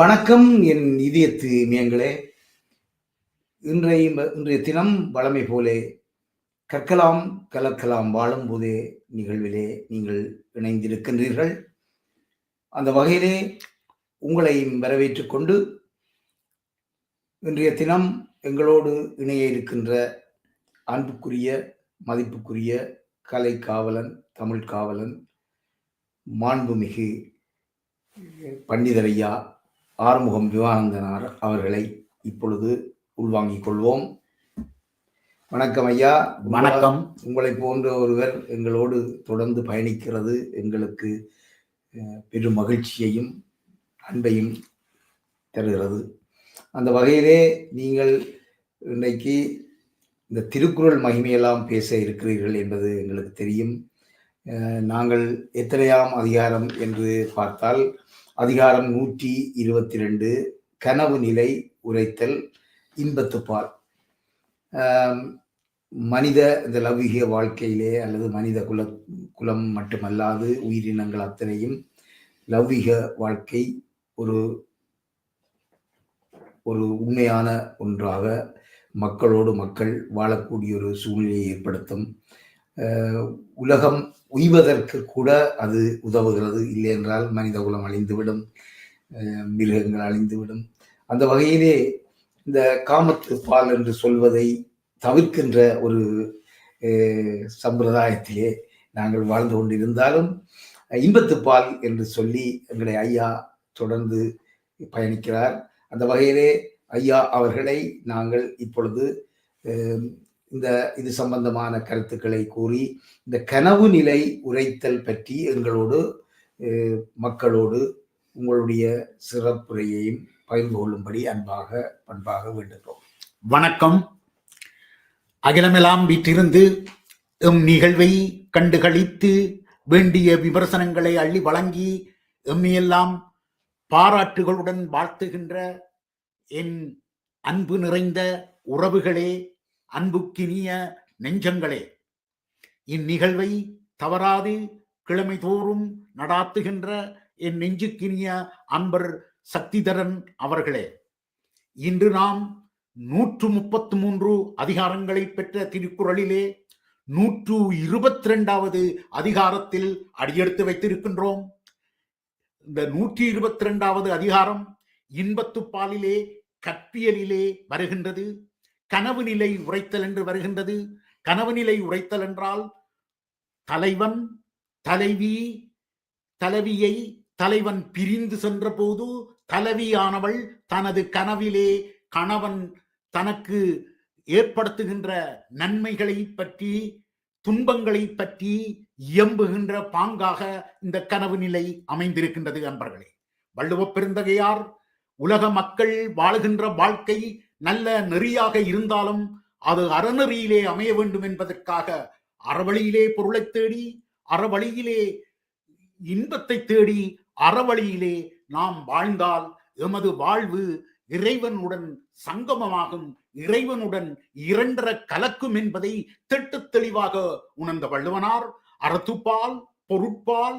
வணக்கம் என் இதயத்து இமயங்களே இன்றைய இன்றைய தினம் வளமை போலே கற்கலாம் கலக்கலாம் வாழும்போதே நிகழ்விலே நீங்கள் இணைந்திருக்கின்றீர்கள். அந்த வகையிலே உங்களை வரவேற்றுக் கொண்டு இன்றைய தினம் எங்களோடு இணைய இருக்கின்ற அன்புக்குரிய மதிப்புக்குரிய கலை காவலன் தமிழ் காவலன் மாண்புமிகு பண்டிதரையா ஆறுமுகம் விவானந்தனார் அவர்களை இப்பொழுது உள்வாங்கிக் கொள்வோம். வணக்கம் ஐயா. வணக்கம். உங்களை போன்ற ஒருவர் எங்களோடு தொடர்ந்து பயணிக்கிறது. எங்களுக்கு பெரும் மகிழ்ச்சியையும் அன்பையும் தருகிறது. அந்த வகையிலே நீங்கள் இன்றைக்கு இந்த திருக்குறள் மகிமையெல்லாம் பேச இருக்கிறீர்கள் என்பது எங்களுக்கு தெரியும். நாங்கள் எத்தனையாம் அதிகாரம் என்று பார்த்தால் அதிகாரம் நூற்றி இருபத்தி ரெண்டு கனவு நிலை உரைத்தல் இன்பத்துப்பால் மனித இந்த லௌகிக வாழ்க்கையிலே அல்லது மனித குல குலம் மட்டுமல்லாது உயிரினங்கள் அத்தனையும் லௌகிக வாழ்க்கை ஒரு ஒரு உண்மையான ஒன்றாக மக்களோடு மக்கள் வாழக்கூடிய ஒரு சூழ்நிலையை ஏற்படுத்தும். உலகம் உய்வதற்கு கூட அது உதவுகிறது. இல்லை என்றால் மனித குலம் அழிந்துவிடும் மிருகங்கள் அழிந்துவிடும். அந்த வகையிலே இந்த காமத்து பால் என்று சொல்வதை தவிர்க்கின்ற ஒரு சம்பிரதாயத்திலே நாங்கள் வாழ்ந்து கொண்டிருந்தாலும் இன்பத்து பால் என்று சொல்லி எங்களை ஐயா தொடர்ந்து பயணிக்கிறார். அந்த வகையிலே ஐயா அவர்களை நாங்கள் இப்பொழுது இந்த இது சம்பந்தமான கருத்துக்களை கூறி இந்த கனவு நிலை உரைத்தல் பற்றி எங்களோடு மக்களோடு உங்களுடைய சிறப்புரையையும் பகிர்ந்து கொள்ளும்படி அன்பாக பண்பாக வேண்டுகிறோம். வணக்கம். அகிலமெல்லாம் வீற்றிருந்து எம் நிகழ்வை கண்டுகளித்து வேண்டிய விமர்சனங்களை அள்ளி வழங்கி எம்மையெல்லாம் பாராட்டுகளுடன் வாழ்த்துகின்ற என் அன்பு நிறைந்த உறவுகளே அன்புக்கினிய நெஞ்சங்களே இந்நிகழ்வை தவறாது கிழமை தோறும் நடாத்துகின்ற என் நெஞ்சுக்கினிய அன்பர் சக்திதரன் அவர்களே இன்று நாம் நூற்று முப்பத்து மூன்று அதிகாரங்களை பெற்ற திருக்குறளிலே நூற்று இருபத்தி ரெண்டாவது அதிகாரத்தில் அடியெடுத்து வைத்திருக்கின்றோம். இந்த நூற்றி இருபத்தி ரெண்டாவது அதிகாரம் இன்பத்து பாலிலே கற்பியலிலே வருகின்றது. கனவு நிலை உரைத்தல் என்று வருகின்றது. கனவு நிலை உரைத்தல் என்றால் தலைவன் தலைவி தலைவியை தலைவன் பிரிந்து சென்ற போது தலைவியானவள் தனது கனவிலே கணவன் தனக்கு ஏற்படுத்துகின்ற நன்மைகளை பற்றி துன்பங்களை பற்றி இயம்புகின்ற பாங்காக இந்த கனவு நிலை அமைந்திருக்கின்றது அன்பர்களே. வள்ளுவ பெருந்தகையார் உலக மக்கள் வாழுகின்ற வாழ்க்கை நல்ல நெறியாக இருந்தாலும் அது அறநெறியிலே அமைய வேண்டும் என்பதற்காக அறவழியிலே பொருளை தேடி அறவழியிலே இன்பத்தை தேடி அறவழியிலே நாம் வாழ்ந்தால் எமது வாழ்வு இறைவனுடன் சங்கமமாகும் இறைவனுடன் இரண்டர கலக்கும் என்பதை திட்டு தெளிவாக உணர்ந்த வள்ளுவனார் அறத்துப்பால் பொருட்பால்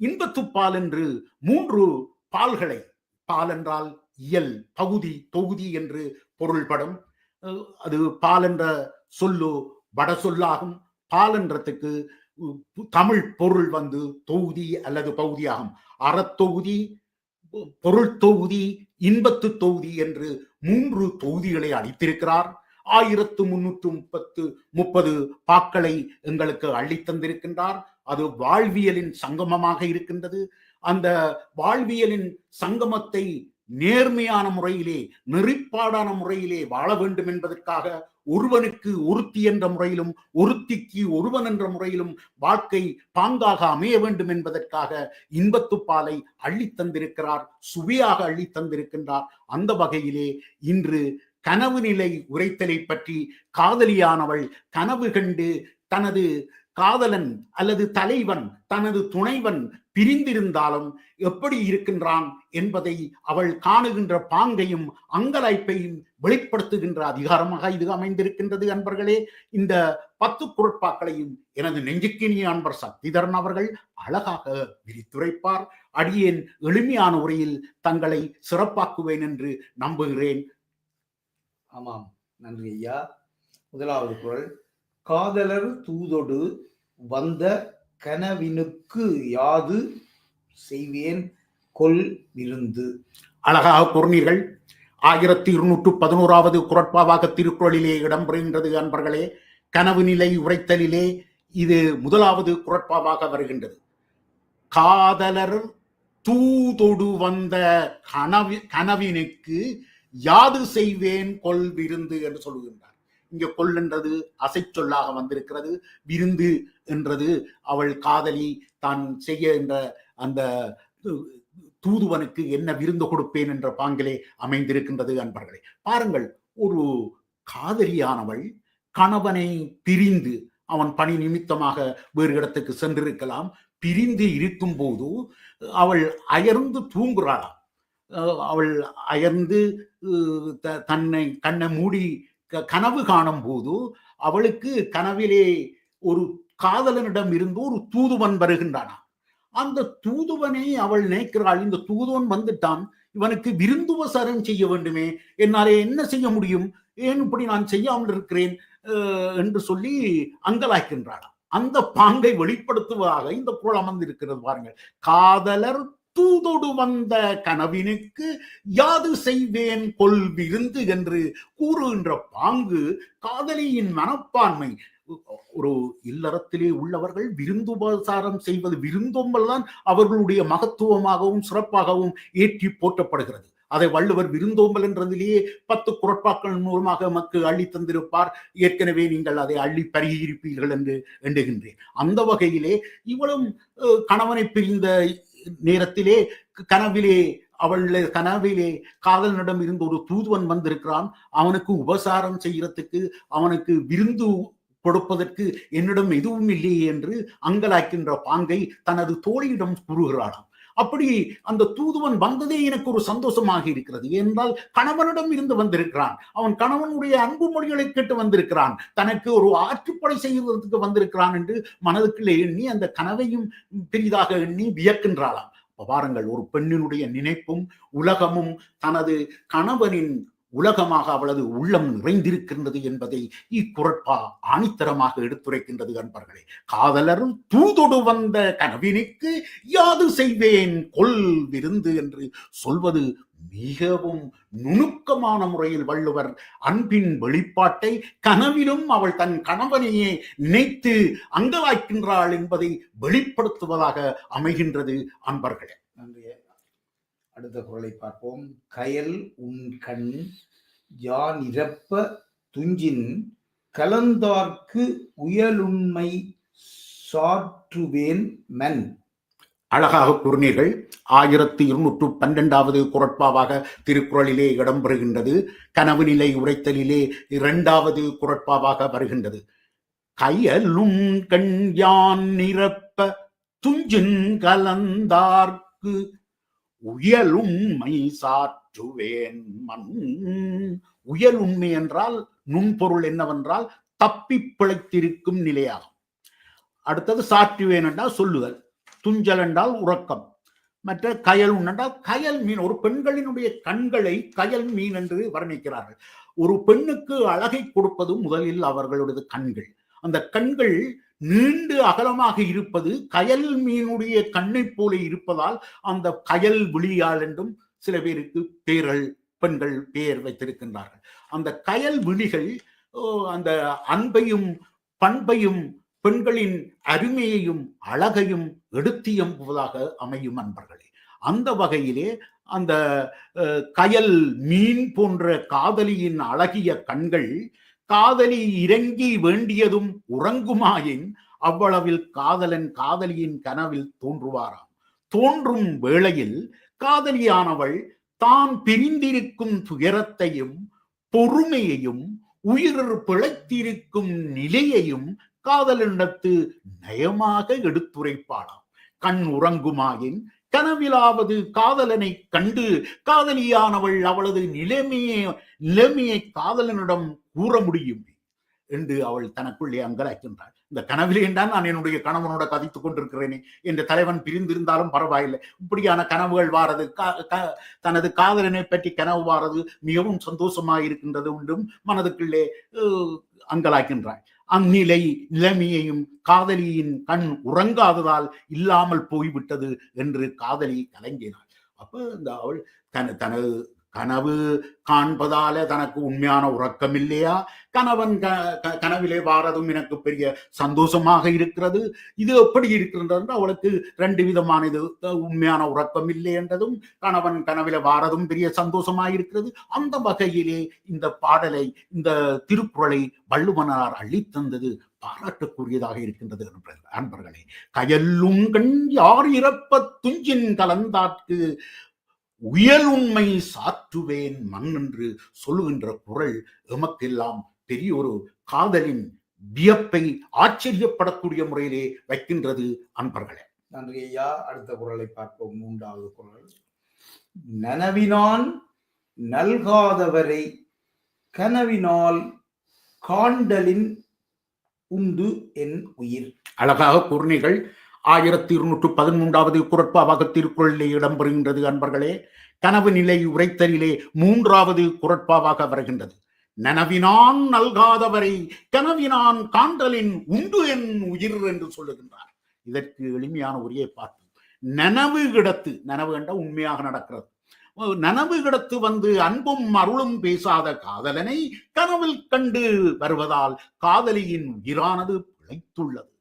இன்பத்துப்பால் என்று மூன்று பால்களை பால் என்றால் இயல் பகுதி தொகுதி என்று பொருள்படும். அது பால் என்ற சொல்லு வட சொல்லாகும். பால் என்றத்துக்கு தமிழ் பொருள் வந்து தொகுதி அல்லது பகுதியாகும். அறத்தொகுதி பொ- பொருள் தொகுதி இன்பத்து தொகுதி என்று மூன்று தொகுதிகளை அளித்திருக்கிறார். ஆயிரத்து முன்னூற்று முப்பத்து முப்பது பாக்களை எங்களுக்கு அள்ளித்தந்திருக்கின்றார் அது வாழ்வியலின் சங்கமமாக இருக்கின்றது. அந்த வாழ்வியலின் சங்கமத்தை நேர்மையான முறையிலே நெறிப்பாடான முறையிலே வாழ வேண்டும் என்பதற்காக ஒருவனுக்கு ஒருத்தி என்ற முறையிலும் ஒருத்திக்கு ஒருவன் என்ற முறையிலும் வாழ்க்கை பாங்காக அமைய வேண்டும் என்பதற்காக இன்பத்துப்பாலை அள்ளித் தந்திருக்கிறார் சுவையாக அள்ளித்தந்திருக்கின்றார் அந்த வகையிலே இன்று கனவு நிலை உரைத்தலை பற்றி காதலியானவள் கனவு கண்டு தனது காதலன் அல்லது தலைவன் தனது துணைவன் பிரிந்திருந்தாலும் எப்படி இருக்கின்றான் என்பதை அவள் காணுகின்ற பாங்கையும் அங்கலாய்ப்பையும் வெளிப்படுத்துகின்ற அதிகாரமாக இது அமைந்திருக்கின்றது அன்பர்களே. இந்த பத்து குரட்பாக்களையும் எனது நெஞ்சுக்கினிய அன்பர் சக்திதரன் அவர்கள் அழகாக விரித்துரைப்பார். அடியேன் எளிமையான உரையில் தங்களை சிறப்பாக்குவேன் என்று நம்புகிறேன். ஆமாம் நன்றி ஐயா. முதலாவது குரல். காதலர் தூதொடு வந்த கனவினுக்கு யாது செய்வேன் கொல் விருந்து. அழகாக கூறினீர்கள். ஆயிரத்தி இருநூற்று பதினோராவது குரட்பாவாக திருக்குறளிலே இடம்பெறுகின்றது அன்பர்களே. கனவு நிலை உரைத்தலிலே இது முதலாவது குரட்பாவாக வருகின்றது. காதலர் தூதொடு வந்த கனவி கனவினுக்கு யாது செய்வேன் கொல் விருந்து என்று சொல்லுகின்றார். இங்க கொல் என்றது அசைச்சொல்லாக வந்திருக்கிறது விருந்து என்றது அவள் காதலி தான் செய்ய என்ற அந்த தூதுவனுக்கு என்ன விருந்து கொடுப்பேன் என்ற பாங்கிலே அமைந்திருக்கின்றது அன்பர்களே. பாருங்கள் ஒரு காதலியானவள் கணவனை பிரிந்து அவன் பணி நிமித்தமாக வேறு இடத்துக்கு சென்றிருக்கலாம். பிரிந்து இருக்கும் போது அவள் அயர்ந்து தூங்குறாளாம். அவள் அயர்ந்து த- தன்னை கண்ணை மூடி கனவு காணும் போது அவளுக்கு கனவிலே ஒரு காதலனிடம் இருந்து ஒரு தூதுவன் வருகின்றானா? அந்த தூதுவனை அவள் நினைக்கிறாள். இந்த தூதுவன் வந்துட்டான். இவனுக்கு விருந்துபசாரம் செய்ய வேண்டுமே. என்னாலே என்ன செய்ய முடியும்? ஏன் இப்படி நான் செய்யாமல் இருக்கிறேன்? அஹ், என்று சொல்லி அங்கலாய்க்கின்றாளாம் அந்த பாங்கை வெளிப்படுத்துவதாக இந்த குரல் அமர்ந்திருக்கிறது பாருங்கள். காதலர் தூதொடு வந்த கனவினுக்கு யாது செய்வேன் கொல் விருந்து என்று கூறுகின்ற பாங்கு காதலியின் மனப்பான்மை. ஒரு இல்லறத்திலே உள்ளவர்கள் விருந்துபசாரம் செய்வது விருந்தோம்பல் தான் அவர்களுடைய மகத்துவமாகவும் சிறப்பாகவும் ஏற்றி போற்றப்படுகிறது. அதை வள்ளுவர் விருந்தோம்பல் என்றதிலேயே பத்து குரட்பாக்கள் மூலமாக நமக்கு அள்ளி தந்திருப்பார். ஏற்கனவே நீங்கள் அதை அள்ளி பருகியிருப்பீர்கள் என்று எண்ணுகின்றேன். அந்த வகையிலே இவளும் கணவனை பிரிந்த நேரத்திலே கனவிலே அவள் கனவிலே காதலனிடம் இருந்து ஒரு தூதுவன் வந்திருக்கிறான். அவனுக்கு உபசாரம் செய்யறதுக்கு அவனுக்கு விருந்து கொடுப்பதற்கு என்னிடம் எதுவும் இல்லையே என்று அங்கலாக்கின்ற பாங்கை தனது தோழியிடம் கூறுகிறாளாம். அப்படி அந்த தூதுவன் வந்ததே எனக்கு ஒரு சந்தோஷமாக இருக்கிறது. என்றால் கணவனிடம் இருந்து வந்திருக்கிறான். அவன் கணவனுடைய அன்பு மொழிகளை கேட்டு வந்திருக்கிறான். தனக்கு ஒரு ஆற்றுப்படை செய்வதற்கு வந்திருக்கிறான் என்று மனதுக்குள்ளே எண்ணி அந்த கனவையும் பெரிதாக எண்ணி வியக்கின்றாளாம். பாருங்கள் ஒரு பெண்ணினுடைய நினைப்பும் உலகமும் தனது கணவனின் உலகமாக அவளது உள்ளம் நிறைந்திருக்கின்றது என்பதை இக்குரட்பா ஆணித்தரமாக எடுத்துரைக்கின்றது அன்பர்களே. காதலரும் தூதொடு வந்த கனவினுக்கு யாது செய்வேன் கொல் விருந்து என்று சொல்வது மிகவும் நுணுக்கமான முறையில் வள்ளுவர் அன்பின் வெளிப்பாட்டை கனவிலும் அவள் தன் கணவனையே நினைத்து அங்கலாய்க்கின்றாள் என்பதை வெளிப்படுத்துவதாக அமைகின்றது அன்பர்களே. நன்றி அடுத்த குரலை பார்ப்போம். கயல் உன் கண் யான் இறப்ப துஞ்சின் கலந்தார்க்கு உயலுண்மை சாற்றுவேன் மன். அழகாக கூறினீர்கள். ஆயிரத்தி இருநூற்று பன்னெண்டாவது குரட்பாவாக திருக்குறளிலே இடம்பெறுகின்றது கனவு நிலை உரைத்தலிலே இரண்டாவது குரட்பாவாக வருகின்றது. கையலும் கண் யான் நிரப்ப துஞ்சின் கலந்தார்க்கு உயலுண்மை சாற்றுவேன் மண். உயலுண்மை என்றால் நுண்பொருள் என்னவென்றால் தப்பி பிழைத்திருக்கும் நிலையாகும். அடுத்தது சாற்றுவேன் என்றால் சொல்லுதல். துஞ்சல் என்றால் உறக்கம். மற்ற கயல் என்றால் கயல் மீன். ஒரு பெண்களினுடைய கண்களை கயல் மீன் என்று வர்ணிக்கிறார்கள். ஒரு பெண்ணுக்கு அழகை கொடுப்பது முதலில் அவர்களுடைய கண்கள். அந்த கண்கள் நீண்டு அகலமாக இருப்பது கயல் மீனுடைய கண்ணை போல இருப்பதால் அந்த கயல் விழியால் என்றும் சில பேருக்கு பேர்கள் பெண்கள் பெயர் வைத்திருக்கின்றார்கள். அந்த கயல் விழிகள் ஓ, அந்த அன்பையும் பண்பையும் பெண்களின் அருமையையும் அழகையும் எடுத்தியம்புவதாக அமையும் அன்பர்களே. அந்த வகையிலே அந்த கயல் மீன் போன்ற காதலியின் அழகிய கண்கள் காதலி இறங்கி வேண்டியதும் உறங்குமாயின் அவ்வளவில் காதலன் காதலியின் கனவில் தோன்றுவாராம். தோன்றும் வேளையில் காதலியானவள் தான் பிரிந்திருக்கும் துயரத்தையும் பொறுமையையும் உயிர் பிழைத்திருக்கும் நிலையையும் காதலிடத்து நயமாக எடுத்துரைப்பாளாம். கண் உறங்குமாயின் கனவிலாவது காதலனை கண்டு காதலியானவள் அவளது நிலைமையை நிலைமையை காதலனிடம் கூற முடியும் என்று அவள் தனக்குள்ளே அங்கலாக்கின்றாள் இந்த கனவிலே தான் நான் என்னுடைய கணவனோட கதைத்துக் கொண்டிருக்கிறேனே என்ற தலைவன் பிரிந்திருந்தாலும் பரவாயில்லை. இப்படியான கனவுகள் வாரது தனது காதலனை பற்றி கனவு வாரது மிகவும் சந்தோஷமாக இருக்கின்றது உண்டும் மனதுக்குள்ளே அங்கலாக்கின்றாள் அந்நிலை நிலைமையையும் காதலியின் கண் உறங்காததால் இல்லாமல் போய்விட்டது என்று காதலி கலங்கினாள். அப்ப இந்த அவள் தன தனது கனவு காண்பதால தனக்கு உண்மையான உறக்கம் இல்லையா? கணவன் க- கனவிலே வாரதும் எனக்கு பெரிய சந்தோஷமாக இருக்கிறது. இது எப்படி இருக்கின்றது என்று அவளுக்கு ரெண்டு விதமான இது உண்மையான உறக்கம் இல்லை என்றதும் கணவன் கனவில வாரதும் பெரிய சந்தோஷமாக இருக்கிறது. அந்த வகையிலே இந்த பாடலை இந்த திருக்குறளை வள்ளுவனார் அள்ளித்தந்தது பாராட்டுக்குரியதாக இருக்கின்றது நண்பர்களே. அன்பர்களே. கயல்லும் கண் யார் இறப்ப துஞ்சின் கலந்தாற்கு உயல் உண்மை சாற்றுவேன் மண் என்று சொல்லுகின்ற குரல் எமக்கெல்லாம் பெரிய ஒரு காதலின் வியப்பை ஆச்சரியப்படக்கூடிய முறையிலே வைக்கின்றது அன்பர்களே. நன்றி ஐயா. அடுத்த குரலை பார்ப்போம். மூன்றாவது குரல். நனவினான் நல்காதவரை கனவினால் காண்டலின் உண்டு என் உயிர். அழகாக கூர்ணிகள் ஆயிரத்தி இருநூற்று பதிமூன்றாவது குரட்பாவாக திருக்குறளிலே இடம்பெறுகின்றது அன்பர்களே. கனவு நிலை உரைத்தலிலே மூன்றாவது குரட்பாவாக வருகின்றது. நனவினான் நல்காதவரை கனவினான் காண்டலின் உண்டு என் உயிர் என்று சொல்லுகின்றார். இதற்கு எளிமையான உரையை பார்ப்போம். நனவு கிடத்து நனவு கண்ட உண்மையாக நடக்கிறது. நனவு கிடத்து வந்து அன்பும் அருளும் பேசாத காதலனை கனவில் கண்டு வருவதால் காதலியின் உயிரானது பிழைத்துள்ளது.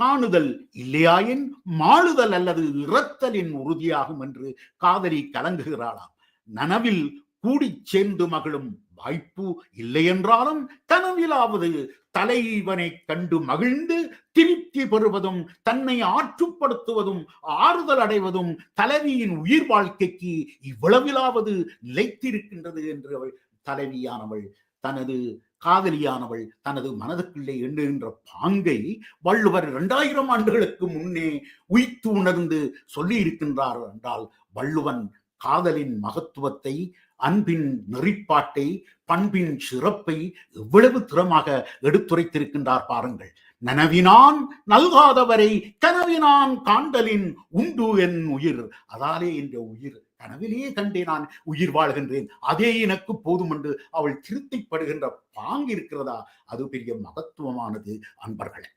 காணுதல் இல்லையாயின் மாளுதல் அல்லது இறத்தலின் உறுதியாகும் என்று காதலி கலங்குகிறாளாம். நனவில் கூடி சேர்ந்து மகிழும் வாய்ப்பு இல்லையென்றாலும் கனவிலாவது தலைவனை கண்டு மகிழ்ந்து திருப்தி பெறுவதும் தன்னை ஆற்றுப்படுத்துவதும் ஆறுதல் அடைவதும் தலைவியின் உயிர் வாழ்க்கைக்கு இவ்வளவிலாவது நிலைத்திருக்கின்றது என்று அவள் தலைவியானவள் தனது காதலியானவள் தனது மனதுக்குள்ளே எண்ணுகின்ற பாங்கை வள்ளுவர் இரண்டாயிரம் ஆண்டுகளுக்கு முன்னே உய்த்து உணர்ந்து சொல்லி இருக்கின்றார் என்றால் வள்ளுவன் காதலின் மகத்துவத்தை அன்பின் நெறிப்பாட்டை பண்பின் சிறப்பை எவ்வளவு திறமாக எடுத்துரைத்திருக்கின்றார் பாருங்கள். நனவினான் நல்காதவரை கனவினான் காண்டலின் உண்டு என் உயிர். அதாலே என்ற உயிர் கனவிலேயே கண்டே நான் உயிர் வாழ்கின்றேன். அதே எனக்கு போதும் என்று அவள் திருப்திப்படுகின்ற பாங்கு இருக்கிறதா? அது பெரிய மகத்துவமானது அன்பர்களே.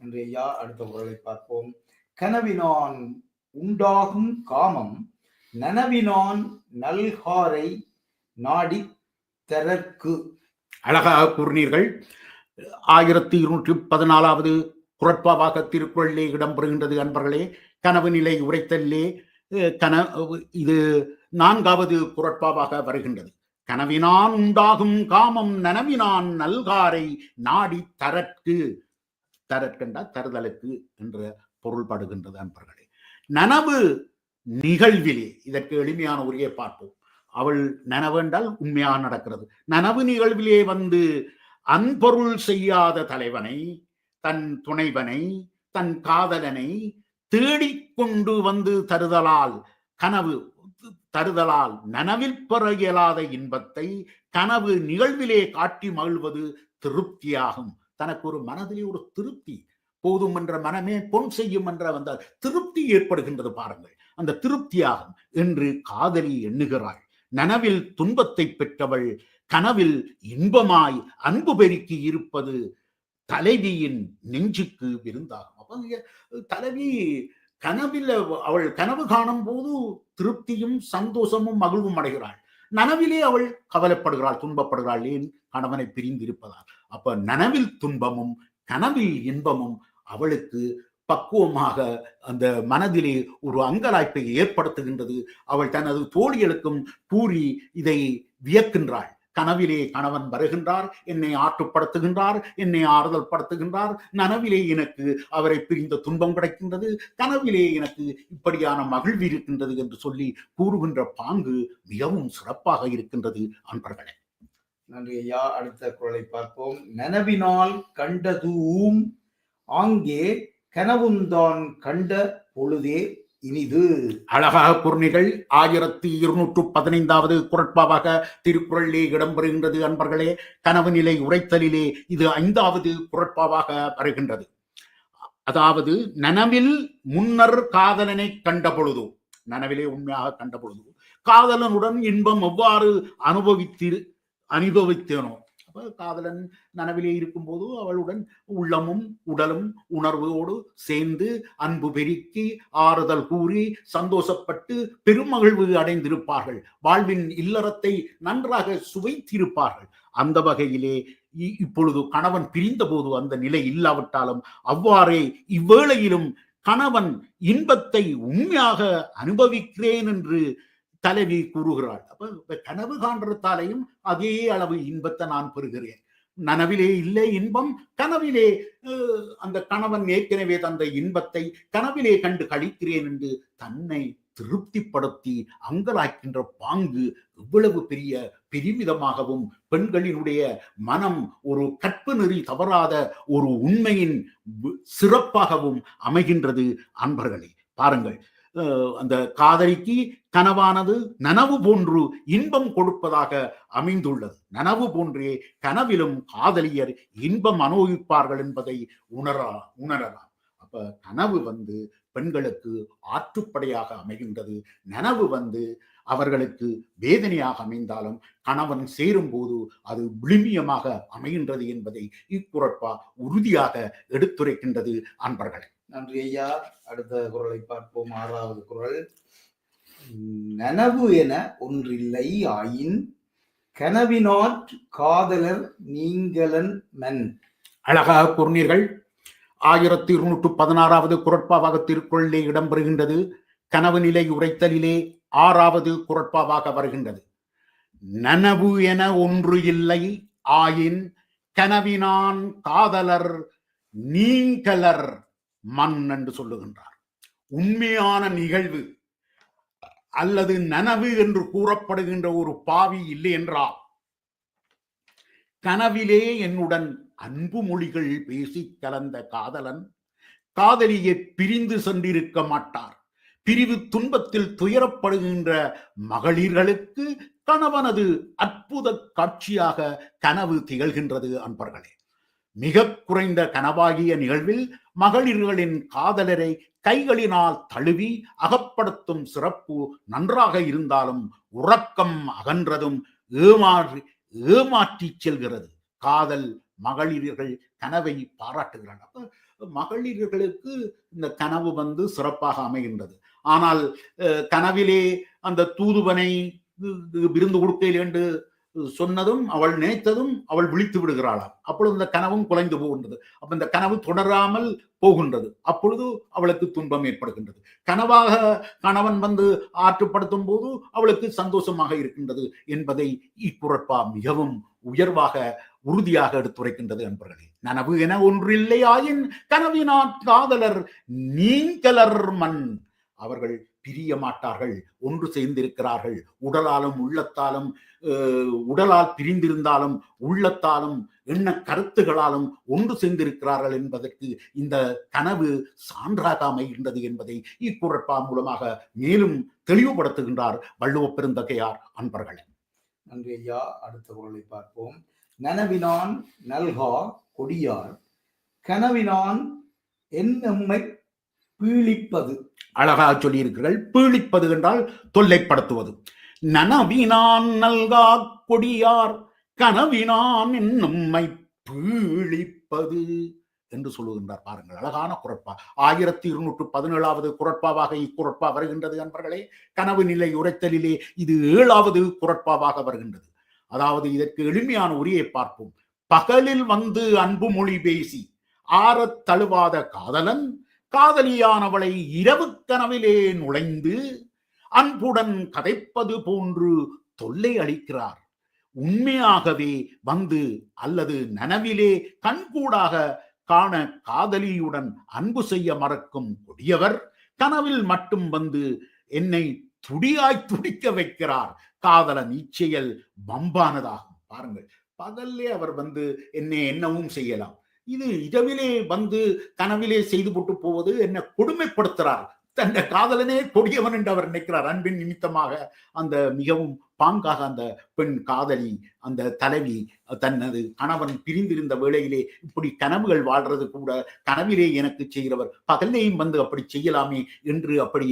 நன்றி ஐயா அடுத்த குரலை பார்ப்போம். கனவினான் உண்டாகும் காமம் நனவினான் நல்காரை நாடி தரற்கு அழகாக கூறினீர்கள். ஆயிரத்தி இருநூற்றி பதினாலாவது குரட்பாவாக திருக்குறளிலே இடம்பெறுகின்றது அன்பர்களே. கனவு நிலை உரைத்தல்லே கன இது நான்காவது குரட்பாவாக வருகின்றது. கனவினான் உண்டாகும் காமம் நனவினான் நல்காரை நாடி தரற்கு தரற்கண்டா தருதலுக்கு என்ற பொருள்படுகின்றது அன்பர்களே. நனவு நிகழ்விலே இதற்கு எளிமையான உரையை பார்ப்போம். அவள் நனவு என்றால் உண்மையாக நடக்கிறது. நனவு நிகழ்விலே வந்து அன்பொருள் செய்யாத தலைவனை தன் துணைவனை தன் காதலனை தேடிக்கொண்டு வந்து தருதலால் கனவு தருதலால் நனவில் பெற இயலாத இன்பத்தை கனவு நிகழ்விலே காட்டி மகிழ்வது திருப்தியாகும். தனக்கு ஒரு மனதிலே ஒரு திருப்தி போதும் என்ற மனமே பொன் செய்யும் என்ற அந்த திருப்தி ஏற்படுகின்றது பாருங்கள். அந்த திருப்தியாகும் என்று காதலி எண்ணுகிறாள். நனவில் துன்பத்தை பெற்றவள் கனவில் இன்பமாய் அன்பு பெருக்கி இருப்பது தலைவியின் நெஞ்சுக்கு விருந்தாகும். அப்ப தலைவி கனவில் அவள் கனவு காணும் போது திருப்தியும் சந்தோஷமும் மகிழ்வும் அடைகிறாள். நனவிலே அவள் கவலைப்படுகிறாள் துன்பப்படுகிறாள். ஏன்? கணவனை பிரிந்திருப்பதால். அப்ப நனவில் துன்பமும் கனவில் இன்பமும் அவளுக்கு பக்குவமாக அந்த மனதிலே ஒரு அங்கலாய்ப்பை ஏற்படுத்துகின்றது. அவள் தனது தோழிகளுக்கும் கூறி இதை வியக்கின்றாள். கனவிலே கணவன் வருகின்றார் என்னை ஆற்றுப்படுத்துகின்றார் என்னை ஆறுதல் படுத்துகின்றார். நனவிலே எனக்கு அவரை பிரிந்த துன்பம் கிடைக்கின்றது கனவிலே எனக்கு இப்படியான மகிழ்வு இருக்கின்றது என்று சொல்லி கூறுகின்ற பாங்கு மிகவும் சிறப்பாக இருக்கின்றது அன்பர்களே. நன்றி ஐயா. அடுத்த குரலை பார்ப்போம். நனவினால் கண்டதூம் ஆங்கே கனவுந்தான் கண்ட பொழுதே இனிது. அழகாக குர்ணிகள் ஆயிரத்தி இருநூற்று பதினைந்தாவது குரட்பாவாக திருக்குறளிலே இடம்பெறுகின்றது அன்பர்களே. கனவு நிலை உரைத்தலிலே இது ஐந்தாவது குரட்பாவாக வருகின்றது. அதாவது நனவில் முன்னர் காதலனை கண்ட பொழுதோ நனவிலே உண்மையாக கண்ட பொழுது காதலனுடன் இன்பம் எவ்வாறு அனுபவித்து அனுபவித்தேனோ காதலன் நனவிலே இருக்கும்போது அவளுடன் உள்ளமும் உடலும் உணர்வோடு சேர்ந்து அன்பு பெருக்கி ஆறுதல் கூறி சந்தோஷப்பட்டு பெருமகிழ்வு அடைந்திருப்பார்கள். வாழ்வின் இல்லறத்தை நன்றாக சுவைத்திருப்பார்கள். அந்த வகையிலே இ- இப்பொழுது கணவன் பிரிந்தபோது அந்த நிலை இல்லாவிட்டாலும் அவ்வாறே இவ்வேளையிலும் கணவன் இன்பத்தை உண்மையாக அனுபவிக்கிறேன் என்று தலைவி கூறுகிறாள். அப்ப இந்த கனவு காண்றதாலையும் அதே அளவு இன்பத்தை நான் பெறுகிறேன். நனவிலே இல்லை இன்பம் கனவிலே அந்த கணவன் ஏற்கனவே தந்த இன்பத்தை கனவிலே கண்டு கழிக்கிறேன் என்று தன்னை திருப்திப்படுத்தி அங்கலாக்கின்ற பாங்கு இவ்வளவு பெரிய பெருமிதமாகவும் பெண்களினுடைய மனம் ஒரு கற்பு நெறி தவறாத ஒரு உண்மையின் சிறப்பாகவும் அமைகின்றது. அன்பர்களே பாருங்கள். அந்த காதலிக்கு கனவானது நனவு போன்று இன்பம் கொடுப்பதாக அமைந்துள்ளது. நனவு போன்றே கனவிலும் காதலியர் இன்பம் அனுபவிப்பார்கள் என்பதை உணரா உணரலாம். அப்ப கனவு வந்து பெண்களுக்கு ஆற்றுப்படையாக அமைகின்றது. நனவு வந்து அவர்களுக்கு வேதனையாக அமைந்தாலும் கணவன் சேரும்போது அது விழுமியமாக அமைகின்றது என்பதை இக்குறப்பா உறுதியாக எடுத்துரைக்கின்றது அன்பர்களே. நன்றி ஐயா. அடுத்த குரலை பார்ப்போம். ஆறாவது குரல். நனவு என ஒன்றில்லை ஆயின் கனவினாற் காதலர் நீங்களன் மன். அழகாக கூறினீர்கள். ஆயிரத்தி இருநூற்று பதினாறாவது குரட்பாவாக திருக்குறளிலே இடம்பெறுகின்றது. கனவு நிலை உரைத்தலிலே ஆறாவது குரட்பாவாக வருகின்றது. நனவு என ஒன்று இல்லை ஆயின் கனவினான் காதலர் நீங்கலர் மண் என்று சொல்லுகின்றார். உண்மையான நிகழ்வு அல்லது நனவு என்று கூறப்படுகின்ற ஒரு பாவி இல்லை என்றால் கனவிலே என்னுடன் அன்பு மொழிகள் பேசி கலந்த காதலன் காதலியை பிரிந்து சென்றிருக்க மாட்டார். பிரிவு துன்பத்தில் துயரப்படுகின்ற மகளிர்களுக்கு கணவனது அற்புத காட்சியாக கனவு திகழ்கின்றது அன்பர்களே. மிக குறைந்த கனவாகிய நிகழ்வில் மகளிர்களின் காதலரை கைகளினால் தழுவி அகப்படுத்தும் சிறப்பு நன்றாக இருந்தாலும் உறக்கம் அகன்றதும் ஏமாறி ஏமாற்றிச் செல்கிறது. காதல் மகளிர்கள் கனவை பாராட்டுகிறார்கள். அப்ப மகளிர்களுக்கு இந்த கனவு வந்து சிறப்பாக அமைகின்றது. ஆனால் அஹ், கனவிலே அந்த தூதுவனை விருந்து கொடுக்கையில் என்று சொன்னதும் அவள் நினைத்ததும் அவள் விழித்து விடுகிறாளாம். அப்பொழுது இந்த கனவும் குலைந்து போகின்றது. அப்ப இந்த கனவு தொடராமல் போகின்றது. அப்பொழுது அவளுக்கு துன்பம் ஏற்படுகின்றது. கனவாக கணவன் வந்து ஆற்றுப்படுத்தும் போது அவளுக்கு சந்தோஷமாக இருக்கின்றது என்பதை இக்குறப்பா மிகவும் உயர்வாக உறுதியாக எடுத்துரைக்கின்றது என்பர்களே நனவு என ஒன்றில்லையாயின் கனவினாற் காதலர் நீங்கலர் மண் அவர்கள் பிரிய மாட்டார்கள் ஒன்று சேர்ந்திருக்கிறார்கள். உடலாலும் உள்ளத்தாலும் உடலால் பிரிந்திருந்தாலும் உள்ளத்தாலும் எண்ண கருத்துகளாலும் ஒன்று சேர்ந்திருக்கிறார்கள் என்பதற்கு இந்த கனவு சான்றாக அமைகின்றது என்பதை இக்குறப்பா மூலமாக மேலும் தெளிவுபடுத்துகின்றார் வள்ளுவ பெருந்தகையார் அன்பர்களே. நன்றி ஐயா. அடுத்த குரலை பார்ப்போம். நனவினான் நல்கா கொடியார் கனவினான் என் நம்மை பீழிப்பது அழகாக சொல்லியிருக்கிறீர்கள் பீழிப்பது என்றால் தொல்லைப்படுத்துவது. நனவினான் நல்கா கொடியார் கனவினான் நம்மை பீழிப்பது என்று சொல்லுகின்றார் பாருங்கள். அழகான குரட்பா. ஆயிரத்தி இருநூற்று பதினேழாவது குரட்பாவாக இக்குரட்பா வருகின்றது என்பர்களே கனவு நிலை உரைத்தலிலே இது ஏழாவது குரட்பாவாக வருகின்றது. அதாவது இதற்கு எளிமையான உரியை பார்ப்போம். பகலில் வந்து அன்பு மொழி பேசி ஆறத் தழுவாத காதலன் காதலியானவளை இரவு கனவிலே நுழைந்து அன்புடன் கதைப்பது போன்று தொல்லை அளிக்கிறார். உண்மையாகவே வந்து அல்லது நனவிலே கண்கூடாக காண காதலியுடன் அன்பு செய்ய மறக்கும் கொடியவர் கனவில் மட்டும் வந்து என்னை துடியாய் துடிக்க வைக்கிறார். காதலன் இச்செயல் பம்பானதாகும். பாருங்கள் பகல்லே அவர் வந்து என்னை என்னவும் செய்யலாம். இது இரவிலே வந்து கனவிலே செய்து போட்டு போவது என்ன கொடுமைப்படுத்துறார் தன்னை காதலனே கொடியவன் என்று அவர் நினைக்கிறார். அன்பின் நிமித்தமாக அந்த மிகவும் பாங்காக அந்த பெண் காதலி அந்த தலைவி தனது கணவன் பிரிந்திருந்த வேளையிலே இப்படி கனவுகள் வாழ்றது கூட கனவிலே எனக்கு செய்கிறவர் பகல்லையும் வந்து அப்படி செய்யலாமே என்று அப்படி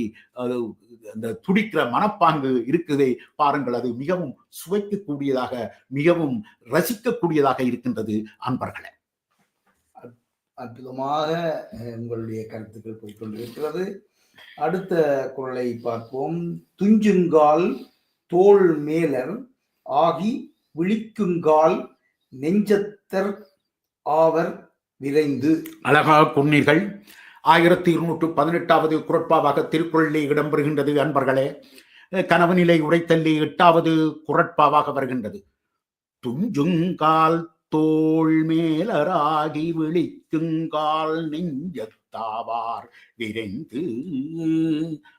அந்த துடிக்கிற மனப்பாங்கு இருக்குதே பாருங்கள். அது மிகவும் சுவைக்கக்கூடியதாக மிகவும் ரசிக்கக்கூடியதாக இருக்கின்றது அன்பர்களே. அற்புதமாக உங்களுடைய கருத்துக்கள் போய்கொண்டிருக்கிறது அடுத்த குரலை பார்ப்போம். துஞ்சுங்கால் தோள் மேலர் ஆகி விழிக்குங்கால் நெஞ்சத்தர் ஆவர் விரைந்து. அழகாக குன்னிகள் ஆயிரத்தி இருநூற்று பதினெட்டாவது குரட்பாவாக திருக்குறளிலே இடம்பெறுகின்றது அன்பர்களே. கனவு நிலை உரைத்தல்லி எட்டாவது குரட்பாவாக வருகின்றது. துஞ்சுங்கால் தோள் மேலராகி விழிக்குங்கால் நெஞ்சத்தாவார் விரைந்து.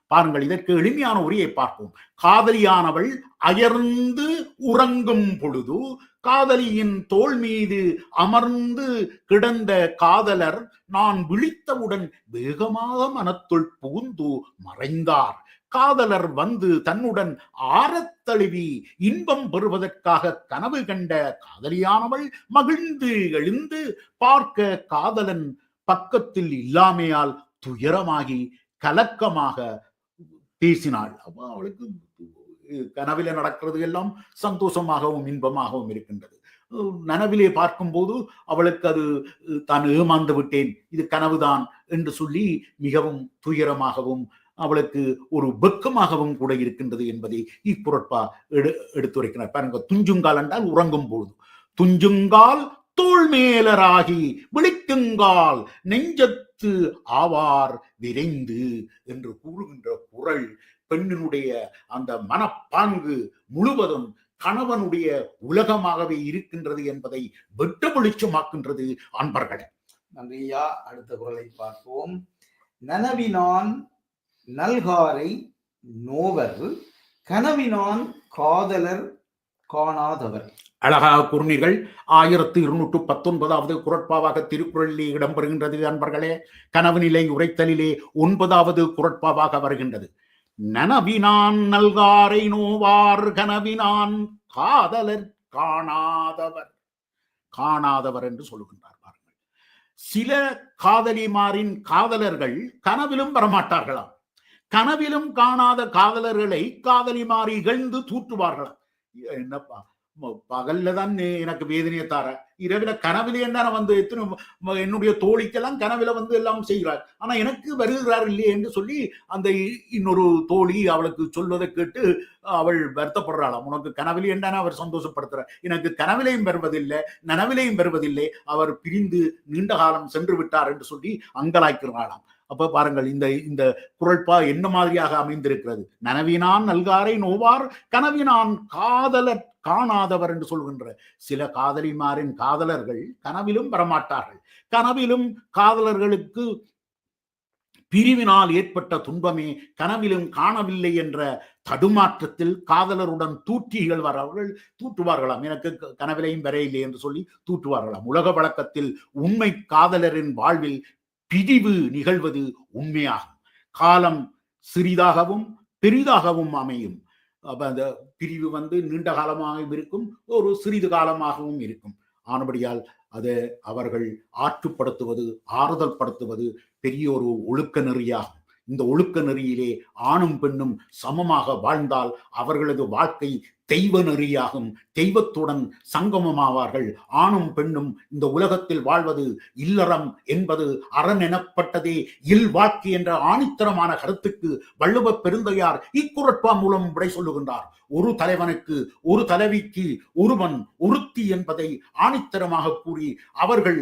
பாருங்கள் இதற்கு எளிமையான உரையை பார்ப்போம். காதலியானவள் அயர்ந்து உறங்கும் பொழுது காதலியின் தோள் மீது அமர்ந்து கிடந்த காதலர் நான் விழித்தவுடன் வேகமாக மனத்துள் புகுந்து மறைந்தார். காதலர் வந்து தன்னுடன் ஆரத்தழுவி இன்பம் பெறுவதற்காக கனவு கண்ட காதலியானவள் மகிழ்ந்து எழுந்து பார்க்க காதலன் பக்கத்தில் இல்லாமையால் துயரமாகி கலக்கமாக பேசினாள். அப்ப அவளுக்கு கனவில நடக்கிறது எல்லாம் சந்தோஷமாகவும் இன்பமாகவும் இருக்கின்றது. நனவிலே பார்க்கும்போது அவளுக்கு அது தான் ஏமாந்து விட்டேன். இது கனவுதான் என்று சொல்லி மிகவும் துயரமாகவும் அவளுக்கு ஒரு வெக்கமாகவும் கூட இருக்கின்றது என்பதை இப்புரட்பா எடு எடுத்துரைக்கிறார். பாருங்க துஞ்சுங்கால் என்றால் உறங்கும் பொழுது. துஞ்சுங்கால் தோள் மேலராகி விழிக்குங்கால் நெஞ்சத்து ஆவார் விரைந்து என்று கூறுகின்ற குரல் பெண்ணினுடைய அந்த மனப்பாங்கு முழுவதும் கணவனுடைய உலகமாகவே இருக்கின்றது என்பதை வெட்ட வெளிச்சமாக்கின்றது அன்பர்களே. நன்றியா அடுத்த குரலை பார்ப்போம். நனவினான் நல்காரை நோவர் கனவினான் காதலர் காணாதவர். அழகாக கூறினீர்கள். ஆயிரத்தி இருநூற்று பத்தொன்பதாவது குரட்பாவாக திருக்குறளிலே இடம்பெறுகின்றது அன்பர்களே. கனவு நிலை உரைத்தலிலே ஒன்பதாவது குரட்பாவாக வருகின்றது. நனவினான் நல்காரை நோவார் கனவினான் காதலர் காணாதவர். காணாதவர் என்று சொல்லுகின்றார் பாருங்கள். சில காதலிமாரின் காதலர்கள் கனவிலும் வரமாட்டார்களாம். கனவிலும் காணாத காதலர்களை காதலிமாரி இகழ்ந்து தூற்றுவார்களா. என்னப்பா பகல்ல தான் எனக்கு வேதனையை தார. இரவில கனவிலே என்ன வந்து எத்தனை என்னுடைய தோழிக்கெல்லாம் கனவில வந்து எல்லாம் செய்கிறார் ஆனா எனக்கு வருகிறார் இல்லையே என்று சொல்லி அந்த இன்னொரு தோழி அவளுக்கு சொல்வதை கேட்டு அவள் வருத்தப்படுறாளாம். உனக்கு கனவிலே என்ன அவர் சந்தோஷப்படுத்துறார் எனக்கு கனவிலையும் பெறுவதில்லை நனவிலையும் பெறுவதில்லை அவர் பிரிந்து நீண்ட காலம் சென்று விட்டார் என்று சொல்லி அங்கலாய்க்கிறாளாம். அப்ப பாருங்கள் இந்த இந்த குரல்பா என்ன மாதிரியாக அமைந்திருக்கிறது? நனவினான் நல்காரை நோவார் கனவினான் காதலர் காணாதவர் என்று சொல்கின்ற சில காதலிமாரின் காதலர்கள் கனவிலும் வரமாட்டார்கள். கனவிலும் காதலர்களுக்கு பிரிவினால் ஏற்பட்ட துன்பமே கனவிலும் காணவில்லை என்ற தடுமாற்றத்தில் காதலருடன் தூற்றிகள் வரவர்கள் தூற்றுவார்களாம். எனக்கு க- கனவிலையும் வரையில்லை என்று சொல்லி தூற்றுவார்களாம். உலக வழக்கத்தில் உண்மை காதலரின் வாழ்வில் பிரிவு நிகழ்வது உண்மையாகும். காலம் சிறிதாகவும் பெரிதாகவும் அமையும். அப்ப அந்த பிரிவு வந்து நீண்ட காலமாகவும் இருக்கும் ஒரு சிறிது காலமாகவும் இருக்கும். ஆனபடியால் அதை அவர்கள் ஆற்றுப்படுத்துவது ஆறுதல் படுத்துவது பெரிய ஒரு ஒழுக்க நெறியாகும். இந்த ஒழுக்க நெறியிலே ஆணும் பெண்ணும் சமமாக வாழ்ந்தால் அவர்களது வாழ்க்கை தெய்வ நெறியாகும் தெய்வத்துடன் சங்கமமாவார்கள். ஆணும் பெண்ணும் இந்த உலகத்தில் வாழ்வது இல்லறம் என்பது அரண் எனப்பட்டதே. இல் வாழ்க்கை என்ற ஆணித்தரமான கருத்துக்கு வள்ளுவ பெருந்தையார் இக்குரட்பா மூலம் விடை சொல்லுகின்றார். ஒரு தலைவனுக்கு ஒரு தலைவிக்கு ஒருவன் ஒருத்தி என்பதை ஆணித்தரமாக கூறி அவர்கள்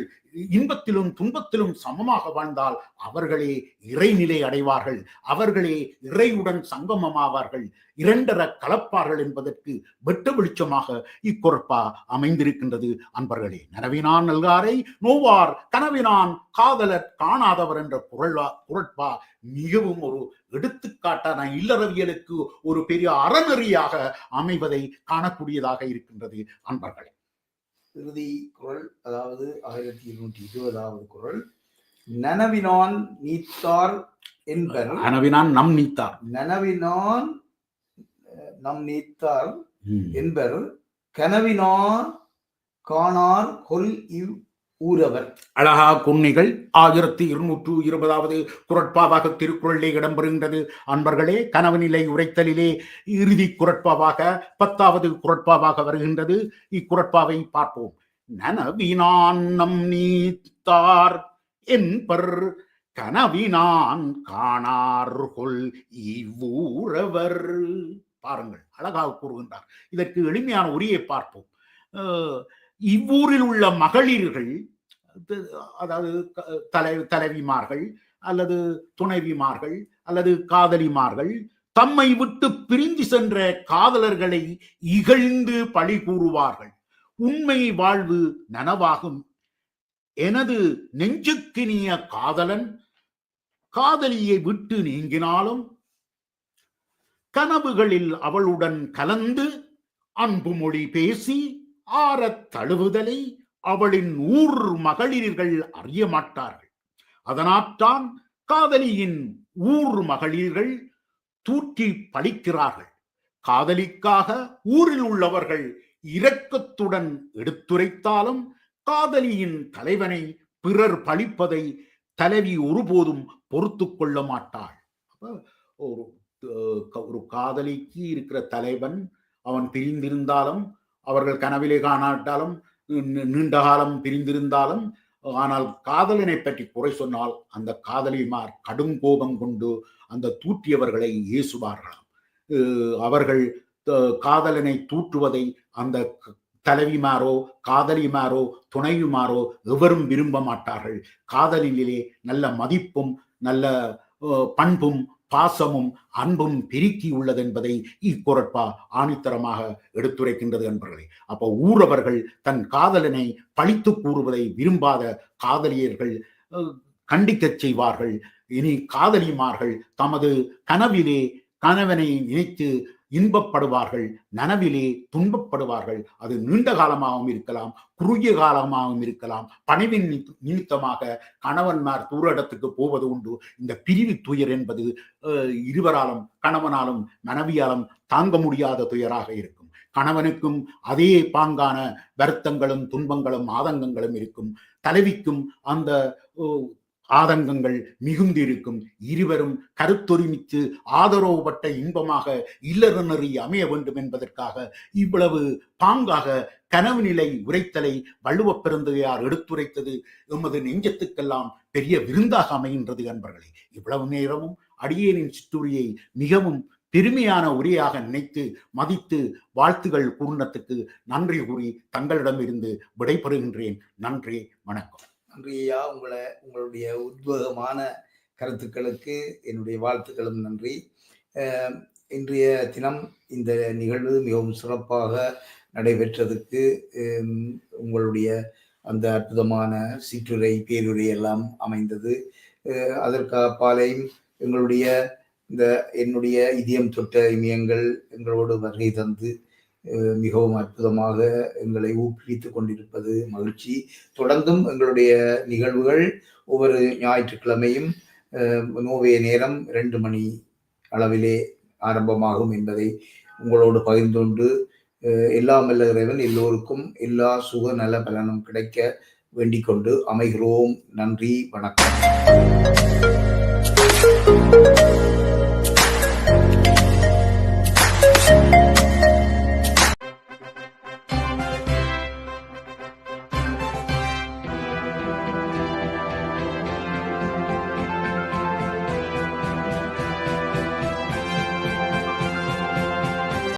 இன்பத்திலும் துன்பத்திலும் சமமாக வாழ்ந்தால் அவர்களே இறைநிலை அடைவார்கள். அவர்களே இறையுடன் சங்கமமாவார்கள். இரண்டர கலப்பார்கள் என்பதற்கு வெட்ட வெளிச்சமாக இக்குறப்பா அமைந்திருக்கின்றது. அன்பர்களே நனவினான் நல்காரை நோவார் கனவினான் காதலர் காணாதவர் என்ற குரல்வா குரட்பா மிகவும் ஒரு எடுத்துக்காட்டான இல்லறவியலுக்கு ஒரு பெரிய அறநெறியாக அமைவதை காணக்கூடியதாக இருக்கின்றது. அன்பர்களே. இறுதி குரல் அதாவது ஆயிரத்தி இருநூற்றி இருபதாவது குரல். நனவினான் நீத்தார் என்பர். கனவினான் நம் நீத்தார். நனவினான் நம் நீத்தார். என்பர் கனவினான் காணார் கொல் இவ் ஊரவர். அழகா குன்னிகள் ஆயிரத்தி இருநூற்று இருபதாவது குரட்பாவாக திருக்குறளிலே இடம்பெறுகின்றது. அன்பர்களே கனவு நிலை உரைத்தலிலே இறுதி குரட்பாவாக பத்தாவது குரட்பாவாக வருகின்றது. இக்குரட்பாவை பார்ப்போம். நனவினான் நம் நீத்தார் என்பர் கனவினான் காணார்கொள் இவ்வூரவர். பாருங்கள். அழகாக கூறுகின்றார். இதற்கு எளிமையான உரியை பார்ப்போம். இவ்வூரில் உள்ள மகளிர்கள் அதாவது தலை தலைவிமார்கள் அல்லது துணைவிமார்கள் அல்லது காதலிமார்கள் தம்மை விட்டு பிரிந்து சென்ற காதலர்களை இகழ்ந்து பழி கூறுவார்கள். உண்மை வாழ்வு நனவாகும். எனது நெஞ்சுக்கினிய காதலன் காதலியை விட்டு நீங்கினாலும் கனவுகளில் அவளுடன் கலந்து அன்பு மொழி பேசி ஆறத் தழுவுதலை அவளின் ஊர் மகளிர்கள் அறிய மாட்டார்கள். அதனால்தான் காதலியின் ஊர் மகளிர்கள் தூற்றி பழிக்கிறார்கள். காதலிக்காக ஊரில் உள்ளவர்கள் இரக்கத்துடன் எடுத்துரைத்தாலும் காதலியின் தலைவனை பிறர் பழிப்பதை தலைவி ஒருபோதும் பொறுத்து கொள்ள மாட்டாள். ஒரு ஒரு காதலிக்கு இருக்கிற தலைவன் அவன் பிரிந்திருந்தாலும் அவர்கள் கனவிலே காணாட்டாலும் நீண்ட காலம் பிரிந்திருந்தாலும் ஆனால் காதலனை பற்றி குறை சொன்னால் அந்த காதலிமார் கடும் கோபம் கொண்டு அந்த தூற்றியவர்களை ஏசுவார்களாம் அவர்கள் காதலனை தூற்றுவதை அந்த தலைவிமாரோ காதலிமாரோ துணைவிமாரோ எவரும் விரும்ப மாட்டார்கள். காதலிலே நல்ல மதிப்பும் நல்ல பண்பும் பாசமும் அன்பும் பெருக்கி உள்ளது என்பதை இக்குரட்பா ஆணித்தரமாக எடுத்துரைக்கின்றது என்பர்களே அப்போ ஊரவர்கள் தன் காதலனை பழித்து கூறுவதை விரும்பாத காதலியர்கள் கண்டிக்கச் செய்வார்கள். இனி காதலிமார்கள் தமது கனவிலே கணவனை நினைத்து இன்பப்படுவார்கள் நனவிலே துன்பப்படுவார்கள். அது நீண்ட காலமாகவும் இருக்கலாம் குறுகிய காலமாகவும் இருக்கலாம். பணிவின் நிமித்தமாக கணவன்மார் தூர இடத்துக்கு போவது உண்டு. இந்த பிரிவு துயர் என்பது அஹ், இருவராலும் கணவனாலும் மனைவியாலும் தாங்க முடியாத துயராக இருக்கும். கணவனுக்கும் அதே பாங்கான வருத்தங்களும் துன்பங்களும் ஆதங்கங்களும் இருக்கும். தலைவிக்கும் அந்த ஆதங்கங்கள் மிகுந்திருக்கும். இருவரும் கருத்தொருமித்து ஆதரவுபட்ட இன்பமாக இல்லறநறி அமைய வேண்டும் என்பதற்காக இவ்வளவு பாங்காக கனவு நிலை உரைத்தலை வள்ளுவப் பிறந்தையார் எடுத்துரைத்தது எமது நெஞ்சத்துக்கெல்லாம் பெரிய விருந்தாக அமைகின்றது என்பர்களே இவ்வளவு நேரமும் அடியேனின் சிற்றுரியை மிகவும் பெருமையான உரையாக நினைத்து மதித்து வாழ்த்துகள் கூர்ணத்துக்கு நன்றி கூறி தங்களிடமிருந்து விடைபெறுகின்றேன். நன்றி வணக்கம். நன்றி ஐயா உங்களை உங்களுடைய உத்வேகமான கருத்துக்களுக்கு என்னுடைய வாழ்த்துக்களும் நன்றி. இன்றைய தினம் இந்த நிகழ்வு மிகவும் சிறப்பாக நடைபெற்றதுக்கு உங்களுடைய அந்த அற்புதமான சிற்றுரை பேருரை எல்லாம் அமைந்தது. அதற்காக அதற்கு எங்களுடைய இந்த என்னுடைய இதயம் தொட்ட இமயங்கள் எங்களோடு வருகை தந்து மிகவும் அற்புதமாக எங்களை ஊக்குவித்துக் கொண்டிருப்பது மகிழ்ச்சி. தொடர்ந்தும் எங்களுடைய நிகழ்வுகள் ஒவ்வொரு ஞாயிற்றுக்கிழமையும் நோவைய நோவே நேரம் ரெண்டு மணி அளவிலே ஆரம்பமாகும் என்பதை உங்களோடு பகிர்ந்து கொண்டு அஹ், எல்லாம் வல்ல இறைவன் எல்லோருக்கும் எல்லா சுக நல பலனும் கிடைக்க வேண்டிக் கொண்டு அமைகிறோம். நன்றி வணக்கம்.